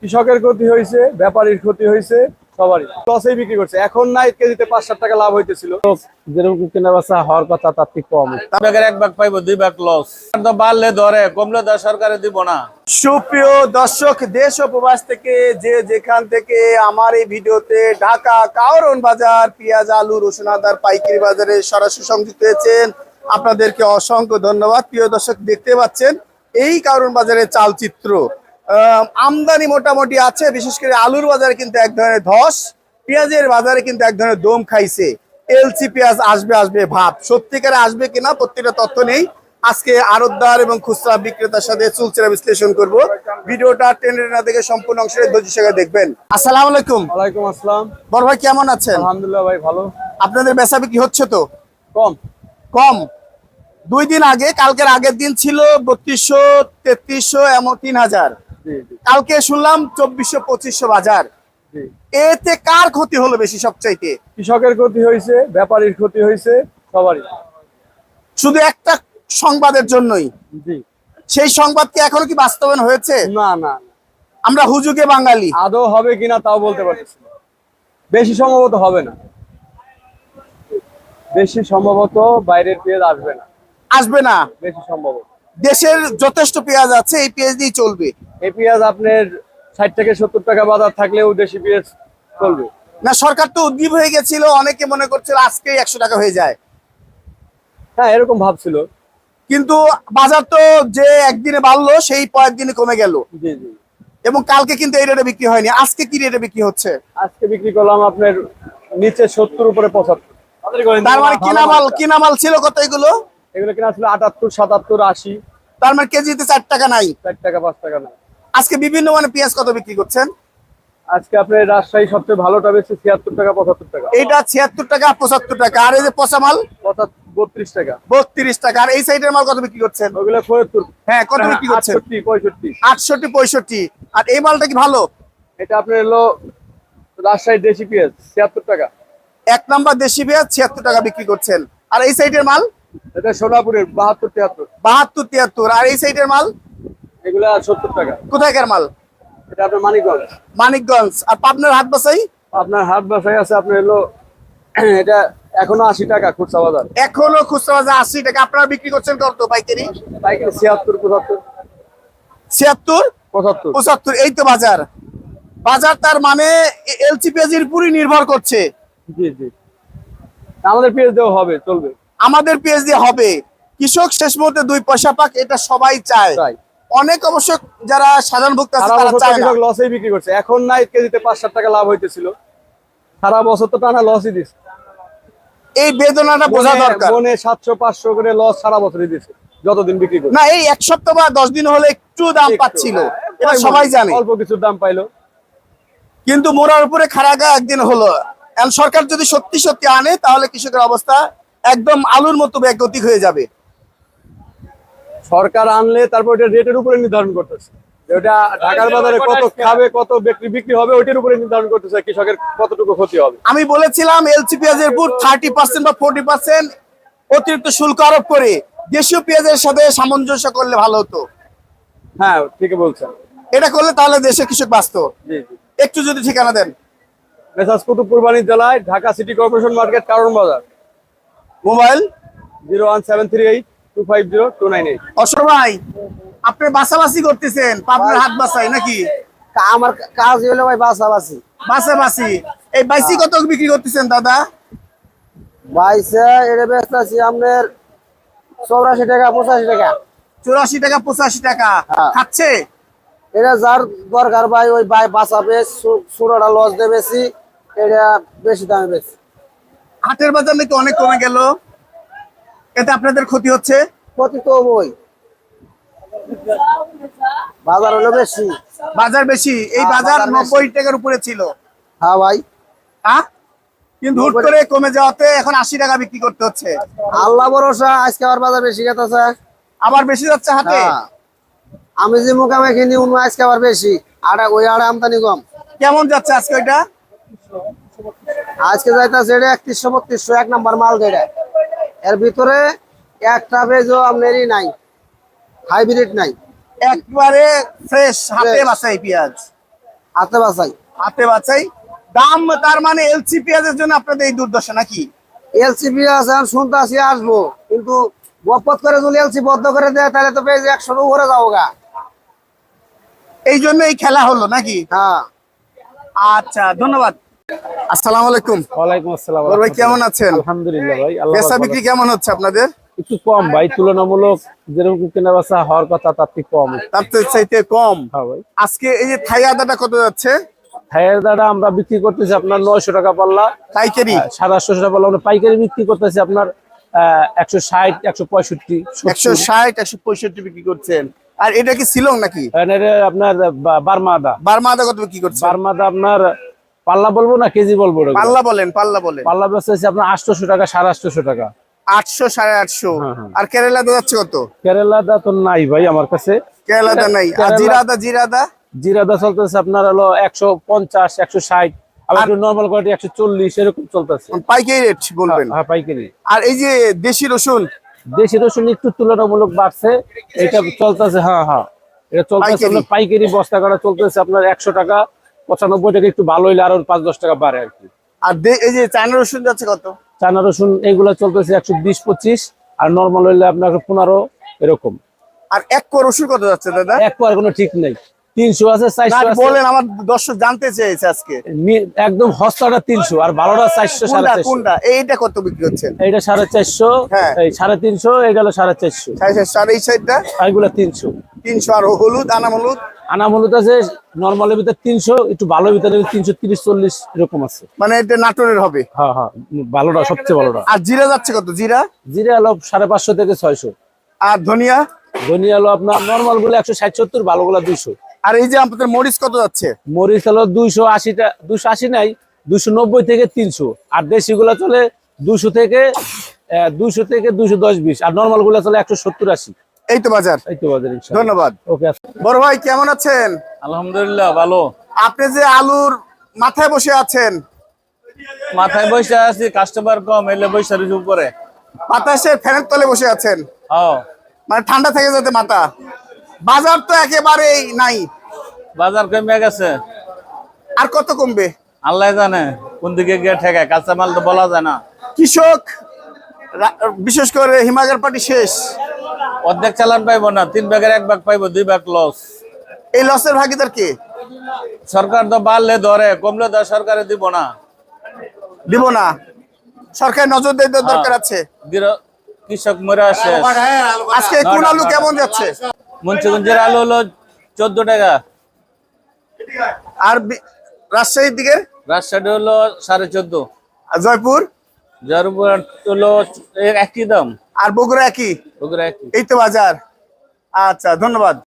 কৃষকের ক্ষতি হয়েছে ব্যাপারীর ক্ষতি হয়েছে সবারই। লসেই বিক্রি করছে। এখন নাই কেজিতে পাঁচ সাত টাকা লাভ হইতেছিল। যেরকম কেনা বেচা হওয়ার কথা তার থেকে কম। ব্যাগের এক ব্যাগ পাইবো দুই ব্যাগ লস বাড়লে ধরে কমলে ধরে সরকারে দিব না। সুপ্রিয় দর্শক দেশ ও প্রবাস থেকে যে যেখান থেকে আমার এই ভিডিওতে ঢাকা কাওরন বাজার পেঁয়াজ আলু রসুন আদার পাইকারি বাজারে সরাসরি সংযুক্ত হয়েছেন আপনাদেরকে অসংখ্য ধন্যবাদ। প্রিয় দর্শক দেখতে পাচ্ছেন এই কারণ বাজারের চালচিত্র। আমদানি মোটামুটি আছে বিশেষ করে আলুর বাজারে কিন্তু এক ধরনের ধস পেঁয়াজের বাজারে কিন্তু এক ধরনের দম খাইছে। এলসি পেঁয়াজ আসবে আসবে ভাব। সত্যিকারে আসবে কিনা প্রত্যেকটা তথ্য নেই। আজকে আড়তদার এবং খুচরা বিক্রেতার সাথে চুলচেরা বিশ্লেষণ করব। ভিডিওটা টেনে না দেখে সম্পূর্ণ অংশের ধৈর্য সঙ্গে দেখবেন। আসসালামু আলাইকুম। ওয়ালাইকুম আসসালাম। বড় ভাই কেমন আছেন? আলহামদুলিল্লাহ ভাই ভালো। আপনাদের বেচা বিক্রি হচ্ছে তো? কম। কম। দুই দিন আগে কালকের আগের দিন ছিল বত্রিশশো তেত্রিশশো এমন তিন হাজার। কালকে শুনলাম চব্বিশশো পঁচিশশো বাজার। এতে কার ক্ষতি হলো বেশি সবচাইতে? কৃষকের ক্ষতি হয়েছে ব্যাপারীর ক্ষতি হয়েছে সবারই। শুধু একটা সংবাদের জন্যই। জি। সেই সংবাদ কি এখনও কি বাস্তবায়ন হয়েছে? না না। আমরা হুজুগে বাঙালি। আদৌ হবে কিনা তাও বলতে পারতেছি না। বেশি সম্ভবত হবে না। বেশি সম্ভবত বাইরের পেঁয়াজ আসবে না। আসবে না। বেশি সম্ভবত। দেশের যথেষ্ট পেঁয়াজ আছে এই পেঁয়াজ দিয়ে চলবে। এই পেঁয়াজ আপনার ষাট থেকে সত্তর টাকা বাজার থাকলেও দেশি পেঁয়াজ চলবে। না সরকার তো উদ্গীব হয়ে গেছিল অনেকে মনে করছিল আজকে একশো টাকা হয়ে যায়। হ্যাঁ এরকম ভাবছিল। কিন্তু বাজার তো যে একদিনে বাড়লো সেই পরের দিনে কমে গেল। জি জি। এবং কালকে কিন্তু এই রেটে বিক্রি হয়নি। আজকে কি রেটে বিক্রি হচ্ছে? আজকে বিক্রি করলাম আপনার নিচে সত্তর উপরে পঁচাত্তর। তার মানে কিনা মাল কিনা মাল ছিল কত এগুলো? এগুলো কিনা ছিল আটাত্তর সাতাত্তর আশি। তার মানে কেজিতে চার টাকা নাই। চার টাকা পাঁচ টাকা নাই। আজকে বিভিন্ন মানে পেঁয়াজ কত বিক্রি করছেন? আজকে আপনার রাজশাহী সবচেয়ে ভালোটা বেশি ছিয়াত্তর টাকা পঁচাত্তর টাকা। এটা ছিয়াত্তর টাকা পঁচাত্তর টাকা। আর এই যে পচা মাল? বত্রিশ টাকা। বত্রিশ টাকা। আর এই সাইডের মাল কত বিক্রি করছেন? ওগুলো হ্যাঁ কত বিক্রি করছেন? পঁয়ষট্টি। আটষট্টি পঁয়ষট্টি। আর এই মালটা কি ভালো? এটা আপনার হলো রাজশাহী দেশি পেঁয়াজ ছিয়াত্তর টাকা। এক নাম্বার দেশি পেঁয়াজ ছিয়াত্তর টাকা বিক্রি করছেন। আর এই সাইডের মাল? এটা সোনাপুরের বাহাত্তর তিয়াত্তর। বাহাত্তর তিয়াত্তর। আর এই সাইডের মাল? এগুলা সত্তর টাকা। কোথায়কার মাল? এটা আপনার মানিকগঞ্জ। মানিকগঞ্জ। আর পাবনার হাট বাসাই আপনার হাট বাসায় আছে আপনার হলো এটা এখনও আশি টাকা খুচরা বাজার। এখনও খুচরা বাজার আশি টাকা। আপনারা বিক্রি করছেন কত পাইকারি? পাইকারি ছিয়াত্তর পঁচাত্তর। ছিয়াত্তর? পঁচাত্তর। পঁচাত্তর এই তো বাজার। বাজার তার মানে এলসি পেঁয়াজের উপরই নির্ভর করছে। জি জি। আমাদের পেঁয়াজ দেওয়া হবে চলবে। আমাদের পেঁয়াজ দিয়ে হবে। কৃষক শেষ মুহূর্তে দুই পয়সা পাক এটা সবাই চায়। অনেক অবশ্য যারা সাধারণ ভোক্তা আছে তারা চায় না। লসেই বিক্রি করছে। এখন নাই কেজিতে পাঁচ সাত টাকা লাভ হইতেছিল। সারা বছর তো টানা লসই দিচ্ছে এই বেদনাটা বোঝা দরকার। মনে সাতশো পাঁচশো করে লস সারা বছরই দিচ্ছে যতদিন বিক্রি করে না এই এক সপ্তাহ বা দশ দিন হলে একটু দাম পাচ্ছিল। হ্যাঁ, এটা সবাই জানে। অল্প কিছুর দাম পাইলো। কিন্তু মোড়ার উপরে খারাগা একদিন হলো। এখন সরকার যদি সত্যি সত্যি আনে তাহলে কৃষকের অবস্থা একদম আলুর মতো ব্যাগতিক হয়ে যাবে। সরকার আনলে তারপর এটা রেটের উপরে নির্ধারণ করতেছে। ওটা ঢাকার বাজারে কত খাবে কত বিক্রি বিক্রি হবে ওইটার উপরে নির্ধারণ করতেছে কৃষকের কতটুকু ক্ষতি হবে। আমি বলেছিলাম এলসি পেঁয়াজের উপর থার্টি পার্সেন্ট বা ফোর্টি পার্সেন্ট অতিরিক্ত শুল্ক আরোপ করে দেশীয় পেঁয়াজের সাথে সামঞ্জস্য করলে ভালো হতো। হ্যাঁ ঠিকই বলছেন। এটা করলে তাহলে দেশের কৃষক বাঁচত জি জি। একটু যদি ঠিকানা দেন। মেসাজ কুতুবপুর বাণিজ্য জেলায় ঢাকা সিটি কর্পোরেশন মার্কেট কারণ বাজার। Mobile? Zero one seven three eight two five zero two nine eight. অসর ভাই আপনি বাসাবাসি করতেছেন পাবনার হাত বাসাই নাকি? আমার কাজ হলো ভাই বাসাবাসি। বাসাবাসি। এই বাইসি কত বিক্রি করতেছেন দাদা? বাইসে এটা ব্যস্ত আছি আপনার চৌরাশি টাকা পঁচাশি টাকা। চুরাশি টাকা পঁচাশি টাকা। হ্যাঁ। খাচ্ছে? এটা যার দরকার ভাই ওই ভাই বাঁচাবে ষোলোটা লস দেবে বেশি এটা বেশি দামে বেশি হাটের বাজার নাকি অনেক কমে গেল? এতে আপনাদের ক্ষতি হচ্ছে? ক্ষতি তো বই বাজার হলো বেশি। বাজার বেশি? এই হ্যাঁ, বাজার নব্বই টাকার উপরে ছিল। হ্যাঁ ভাই। হ্যাঁ কিন্তু হুট করে কমে যাওয়াতে এখন আশি টাকা বিক্রি করতে হচ্ছে। আল্লাহ ভরসা আজকে আবার বাজার বেশি গেছে আবার বেশি যাচ্ছে হাটে? হ্যাঁ। আমি যে মোকামে কিনি অন্য আজকে আবার বেশি। আর ওই আড়া আমদানি কম। কেমন যাচ্ছে আজকে ওইটা? আজকে যাইতেছে এটা একত্রিশশো বত্রিশশো এক নাম্বার মাল যেটা। এর ভিতরে একটা বেজও আপনারই নাই হাইব্রিড নাই। একবারে ফ্রেশ হাতে। বাসাই পেঁয়াজ। হাতে বাসাই হাতে বাছাই। দাম তার মানে এলসি পেঁয়াজের জন্য আপনাদের এই দুর্দশা নাকি? এলসিপি আছে আমি শুনতে আসি আসব কিন্তু গপত করে যদি এলসি বদ্ধ করে দেয় তাহলে তো পেয়েছে একশোর উপরে যাব গা। এই জন্য এই খেলা হলো নাকি? হ্যাঁ। আচ্ছা ধন্যবাদ। আসসালামু আলাইকুম। ওয়ালাইকুম আসসালাম ভাই কেমন আছেন? আলহামদুলিল্লাহ ভাই বিক্রি কেমন হচ্ছে আপনাদের? একটু কম ভাই তুলনামূলক যেরকম কেনা বেচা হওয়ার কথা তার থেকে কম। তার চাইতে কম। হ্যাঁ ভাই। আজকে এই যে থাই আদাটা কত যাচ্ছে? থাইয়ের আমরা বিক্রি করতেছি আপনার নয়শো টাকা পাল্লা। পাইকারি? সাড়ে আটশো টাকা পাল্লা। আমরা পাইকারি বিক্রি করতেছি আপনার একশো ষাট একশো পঁয়ষট্টি একশো ষাট একশো পঁয়ষট্টি বিক্রি করছেন। আর এটা কি শিলং নাকি? আপনার বা- বার্মাদা বার্মা আদা কত বিক্রি করছেন? বার্মাদা আপনার পাল্লা বলব না কেজি বলব পাল্লা বলেন পাল্লা বলেন। পাল্লা বেচতেছি আপনার আটশোশো টাকা সাড়ে আটশোশো টাকা। আটশো সাড়ে আটশো। হ্যাঁ, হ্যাঁ। আর কেরালাতে যাচ্ছে কত? কেরালাদা তো নাই ভাই আমার কাছে। কেরালাতে নাই। আর কেরালা- জিরা আদা জিরা আদা জিরাদা চলতেছে আপনার হলো একশো পঞ্চাশ একশো ষাট আবার একটু নর্মাল কোয়ালিটি একশো চল্লিশ এরকম চলতেছে। পাইকারি রেট বলবেন। হ্যাঁ পাইকারি। আর এই যে দেশি রসুন? দেশি রসুন একটু তুলনামূলক বাড়ছে। এটা চলতেছে হ্যাঁ হ্যাঁ। এটা চলতেছে পাইকারি। বস্তা কাটা চলতেছে আপনার একশো টাকা। পঁচানব্বই টাকা একটু ভালো হইলে আরও পাঁচ দশ টাকা বাড়ে আর কি। আর এই যে চায়না রসুন যাচ্ছে কত? চানা রসুন এগুলা চলতেছে একশো বিশ পঁচিশ আর নর্মাল হইলে আপনার পনেরো এরকম। আর এক কো রসুন কত যাচ্ছে দাদা? এক কোয়ার কোনো ঠিক নেই। তিনশো আছে চারশো বলেন আমার দর্শক জানতে চেয়েছে আজকে। একদম হস্তাটা তিনশো আর ভালোটা চারশো সাড়ে কোনটা এইটা কত বিক্রি হচ্ছে? এইটা সাড়ে চারশো হ্যাঁ। এই সাড়ে তিনশো এইটা হলো সাড়ে চারশো। সাড়ে চারশো আর এই সাইডটা? এগুলো তিনশো। তিনশো আর হলুদ আনাম হলুদ? আনাম হলুদ আছে নর্মালের ভিতরে তিনশো একটু ভালো ভিতরে তিনশো তিরিশ চল্লিশ এরকম আছে। মানে এটা নাটোরের হবে? হ্যাঁ হ্যাঁ ভালোটা সবচেয়ে ভালোটা। আর জিরা যাচ্ছে কত? জিরা? জিরে হলো সাড়ে পাঁচশো থেকে ছয়শো। আর ধনিয়া? ধনিয়া হলো আপনার নর্মালগুলো একশো ষাট সত্তর ভালো গুলো দুইশো। আর এই যে আপনাদের মরিচ কত যাচ্ছে? মরিচ হলো দুইশো আশিটা দুইশো আশি নাই দুইশো নব্বই থেকে তিনশো। আর দেশি গুলো চলে দুইশো থেকে দুইশো থেকে দুইশো দশ বিশ। আর নর্মালগুলা চলে একশো সত্তর আশি। এই তো বাজার। এই তো বাজার ধন্যবাদ। ওকে বড় ভাই কেমন আছেন? আলহামদুলিল্লাহ ভালো। আপনি যে আলুর মাথায় বসে আছেন মাথায় বসে আছি কাস্টমার কম এলে বসে রয়েছে উপরে বাতাসে ফ্যানের তলে বসে আছেন। হ্যাঁ। মানে ঠান্ডা থেকে যেতে মাথা। বাজার তো একেবারেই নাই। বাজার কমে গেছে। আর কত কমবে? আল্লাহ জানে কোন দিকে গিয়ে ঠেকায় কাঁচামাল তো বলা যায় না। কৃষক বিশেষ করে হিমাগার পার্টি শেষ। অর্ধেক চালান পাইবো না তিন ভাগের এক ভাগ পাইবো দুই ভাগ লস এই লসের ভাগিদার কে? সরকার তো বাড়লে ধরে কমলে ধরে সরকারে দিব না। দিব না। সরকার নজর দেওয়ার দরকার আছে। কৃষক মরে আসে। আজকে কোন আলু কেমন যাচ্ছে? মুন্সিগঞ্জের আলু হলো চোদ্দ টাকা। আর রাজশাহীর দিকে? রাজশাহী হলো সাড়ে চোদ্দ। আর জয়পুর? উপর হলো একই দাম। আর বগুড়া একই? এই তো বাজার। আচ্ছা ধন্যবাদ।